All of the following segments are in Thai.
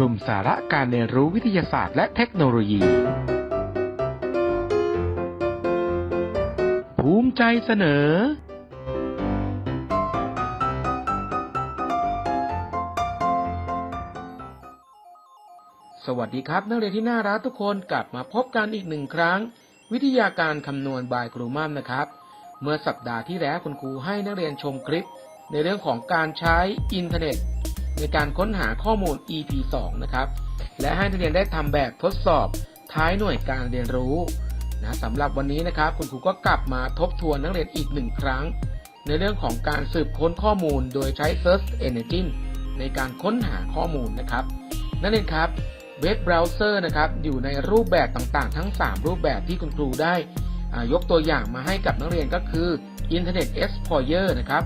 กลุ่มสาระการเรียนรู้วิทยาศาสตร์และเทคโนโลยี ภูมิใจเสนอ สวัสดีครับ นักเรียนที่น่ารักทุกคนกลับมาพบกันอีกหนึ่งครั้ง วิทยาการคำนวณบายครูมั่มนะครับ เมื่อสัปดาห์ที่แล้วคุณครูให้นักเรียนชมคลิป ในเรื่องของการใช้อินเทอร์เน็ต ในการค้นหาข้อมูล EP 2 นะครับ และให้นักเรียนได้ทำแบบทดสอบท้ายหน่วยการเรียนรู้นะสำหรับวันนี้นะครับ คุณครูก็กลับมาทบทวนนักเรียนอีกหนึ่งครั้ง ในเรื่องของการสืบค้นข้อมูลโดยใช้ Search Engine ในการค้นหาข้อมูลนะครับ นักเรียนครับเว็บเบราว์เซอร์นะครับอยู่ในรูปแบบต่างๆ ทั้ง 3 รูปแบบที่คุณครูได้ยกตัวอย่างมาให้กับนักเรียนก็คือ Internet Explorer นะครับ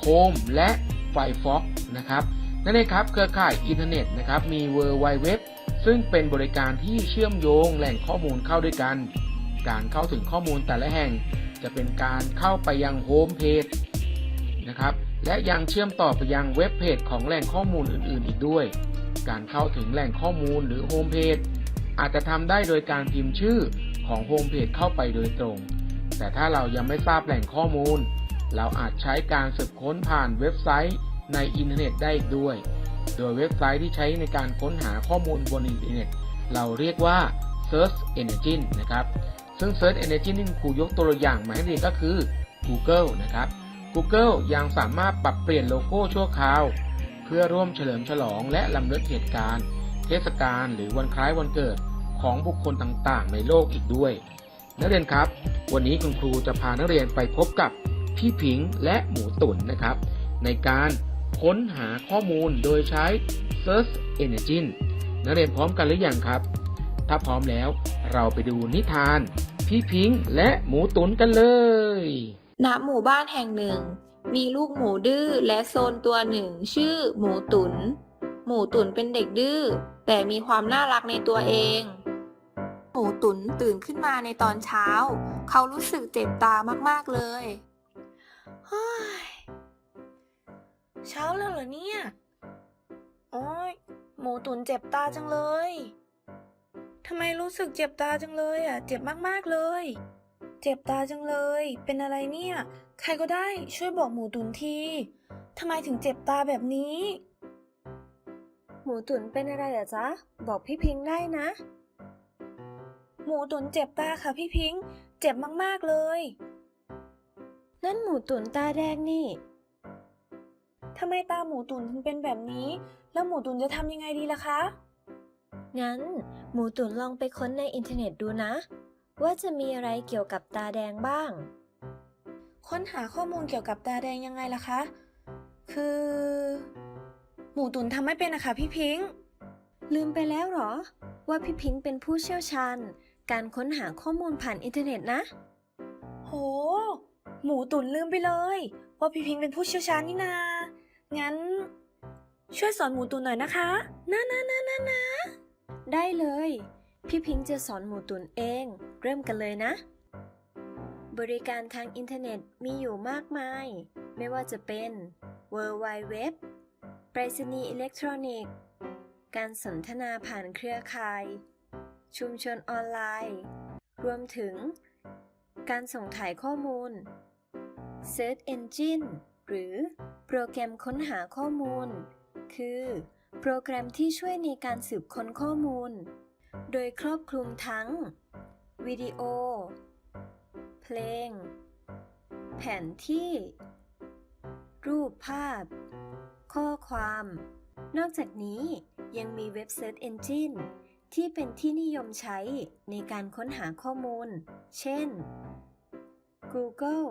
Chrome และ Firefox นะครับ นั่นเองครับเครือข่ายอินเทอร์เน็ตนะครับมี w w w ซึ่งเป็นบริการที่เชื่อมโยงแหล่งข้อมูลเข้าด้วยกัน การเข้าถึงข้อมูลแต่ละแห่ง จะเป็นการเข้าไปยังโฮมเพจนะครับและยังเชื่อมต่อไปยังเว็บเพจของแหล่งข้อมูลอื่นๆ อีกด้วย การเข้าถึงแหล่งข้อมูลหรือโฮมเพจอาจจะทำได้โดยการพิมพ์ชื่อของโฮมเพจเข้าไปโดยตรง แต่ถ้าเรายังไม่ทราบแหล่งข้อมูล เราอาจใช้การสืบค้นผ่านเว็บไซต์ ในอินเทอร์เน็ตได้อีกด้วย โดยเว็บไซต์ที่ใช้ในการค้นหาข้อมูลบนอินเทอร์เน็ต เราเรียกว่า Search Engine นะครับ ซึ่ง Search Engine ที่ครูยกตัวอย่างมาให้เรียนก็คือ Google นะครับ Google ยังสามารถปรับเปลี่ยนโลโก้ชั่วคราว เพื่อร่วมเฉลิมฉลองและลำลึกเหตุการณ์ เทศกาลหรือวันคล้ายวันเกิดของบุคคลต่างๆ ในโลกอีกด้วย นักเรียนครับ วันนี้คุณครูจะพานักเรียนไปพบกับพี่ผิงและหมูตุ๋นนะครับ ในการ ค้นหาข้อมูลโดยใช้ Search Engine นักเรียนพร้อมกันหรือยังครับ ถ้าพร้อมแล้วเราไปดูนิทาน พี่พิงและหมูตุ๋นกันเลยณหมู่บ้านแห่งหนึ่ง มีลูกหมูดื้อและโซนตัวหนึ่ง ชื่อหมูตุน หมูตุนเป็นเด็กดื้อแต่มีความน่ารักในตัวเอง หมูตุนตื่นขึ้นมาในตอนเช้า เขารู้สึกเจ็บตามากๆเลย เช้าแล้วเหรอเนี่ย โอ้ยหมูตุนเจ็บตาจังเลย ทำไมรู้สึกเจ็บตาจังเลยอะ เจ็บมากๆเลย เจ็บตาจังเลย เป็นอะไรเนี่ย ใครก็ได้ช่วยบอกหมูตุนทีทำไมถึงเจ็บตาแบบนี้ หมูตุนเป็นอะไรอะจ๊ะ บอกพี่พิงค์ได้นะ หมูตุนเจ็บตาค่ะพี่พิงค์เจ็บมากๆเลย นั่นหมูตุนตาแดงนี่ ทำไมตาหมูตุนถึงเป็นแบบนี้ แล้วหมูตุนจะทำยังไงดีล่ะคะ งั้น หมูตุนลองไปค้นในอินเทอร์เน็ตดูนะ ว่าจะมีอะไรเกี่ยวกับตาแดงบ้าง ค้นหาข้อมูลเกี่ยวกับตาแดงยังไงล่ะคะ คือ หมูตุนทำไม่เป็นนะคะพี่พิงค์ลืมไปแล้วเหรอ ว่าพี่พิงค์เป็นผู้เชี่ยวชาญ การค้นหาข้อมูลผ่านอินเทอร์เน็ตนะ โห หมูตุนลืมไปเลย ว่าพี่พิงค์เป็นผู้เชี่ยวชาญนี่นา งั้น ช่วยสอนหมูตุนหน่อยนะคะ นะนะนะนะนะได้เลย พี่พิงค์จะสอนหมูตุนเอง เริ่มกันเลยนะ บริการทางอินเทอร์เน็ตมีอยู่มากมาย ไม่ว่าจะเป็น w w w ไปรษณีย์อิเล็กทรอนิกส์ การสนทนาผ่านเครือข่าย ชุมชนออนไลน์ รวมถึง การส่งถ่ายข้อมูล Search Engine หรือโปรแกรมค้นหาข้อมูล คือ โปรแกรมที่ช่วยในการสืบค้นข้อมูล โดยครอบคลุมทั้ง วิดีโอ เพลง แผนที่ รูปภาพ ข้อความ นอกจากนี้ยังมีเว็บ Search Engine ที่เป็นที่นิยมใช้ในการค้นหาข้อมูล เช่น Google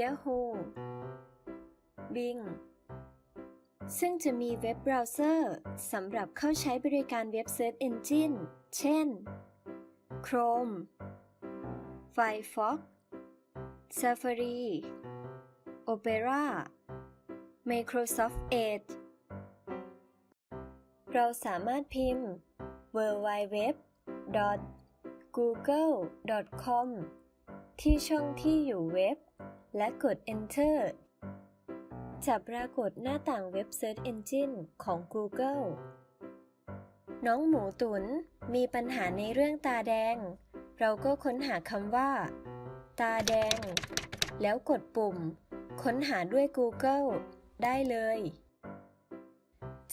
Yahoo Bing ซึ่งจะมีเว็บเบราว์เซอร์สำหรับเข้าใช้บริการเว็บเซิร์ชเอนจินเช่น Chrome Firefox Safari Opera Microsoft Edge เราสามารถพิมพ์ www.google.com ที่ช่องที่อยู่เว็บ และกด Enter จะปรากฏหน้าต่างเว็บ Search Engine ของ Google น้องหมูตุนมีปัญหาในเรื่องตาแดง เราก็ค้นหาคำว่า ตาแดง แล้วกดปุ่ม ค้นหาด้วย Google ได้เลย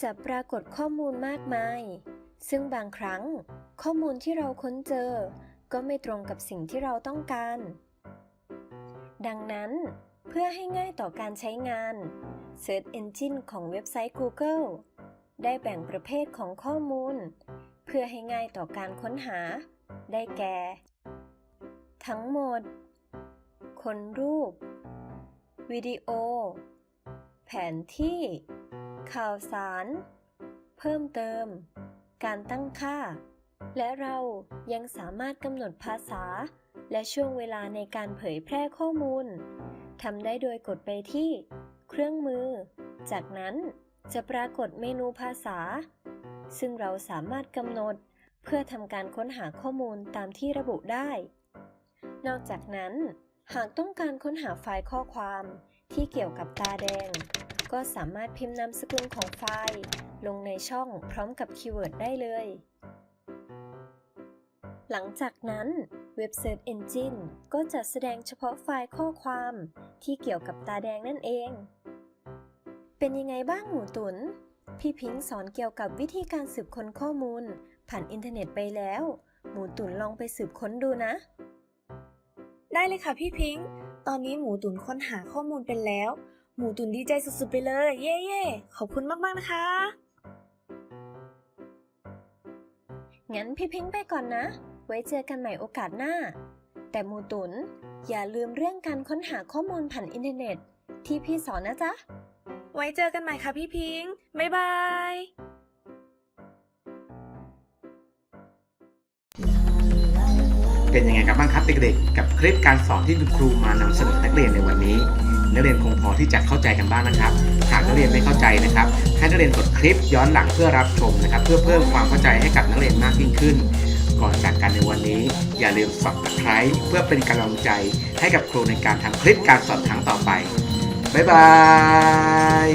จะปรากฏข้อมูลมากมาย ซึ่งบางครั้งข้อมูลที่เราค้นเจอ ก็ไม่ตรงกับสิ่งที่เราต้องการ ดังนั้น เพื่อให้ง่ายต่อการใช้งาน Search Engine ของเว็บไซต์ Google ได้แบ่งประเภทของข้อมูล เพื่อให้ง่ายต่อการค้นหา ได้แก่ ทั้งหมด คนรูป วิดีโอ แผนที่ ข่าวสาร เพิ่มเติม การตั้งค่า และเรายังสามารถกำหนดภาษา และช่วงเวลาในการเผยแพร่ข้อมูลทำได้โดยกดไปที่ เครื่องมือ จากนั้นจะปรากฏเมนูภาษา ซึ่งเราสามารถกำหนดเพื่อทำการค้นหาข้อมูลตามที่ระบุได้ นอกจากนั้น หากต้องการค้นหาไฟล์ข้อความที่เกี่ยวกับตาแดง ก็สามารถพิมพ์นามสกุลของไฟล์ ลงในช่องพร้อมกับคีย์เวิร์ดได้เลย หลังจากนั้นเว็บ Search Engine ก็จะแสดงเฉพาะไฟล์ข้อความ ที่เกี่ยวกับตาแดงนั่นเอง เป็นยังไงบ้างหมูตุนพี่พิงค์สอนเกี่ยวกับวิธีการสืบค้นข้อมูล ผ่านอินเทอร์เน็ตไปแล้ว หมูตุนลองไปสืบค้นดูนะ ได้เลยค่ะพี่พิงค์ตอนนี้หมูตุนค้นหาข้อมูลเป็นแล้ว หมูตุนดีใจสุดๆไปเลย เย่เย่ๆขอบคุณมากๆนะคะ งั้นพี่พิงค์ไปก่อนนะ ไว้เจอกันใหม่โอกาสหน้า แต่หมูตุนอย่าลืมเรื่องการค้นหาข้อมูลผ่านอินเทอร์เน็ต ที่พี่สอนนะจ๊ะ ไว้เจอกันใหม่ค่ะพี่พิงค์บ๊ายบายเป็นยังไงกันบ้างครับเด็กๆ กับคลิปการสอนที่คุณครูมานำเสนอนักเรียนในวันนี้ นักเรียนคงพอที่จะเข้าใจกันบ้างนะครับ หากนักเรียนไม่เข้าใจนะครับ ให้นักเรียนกดคลิปย้อนหลังเพื่อรับชมนะครับ เพื่อเพิ่มความเข้าใจให้กับนักเรียนมากยิ่งขึ้น ก่อนจากกันในวันนี้ อย่าลืม subscribe เพื่อเป็นกำลังใจให้กับครูในการทำคลิปการสอนครั้งต่อไป บ๊ายบาย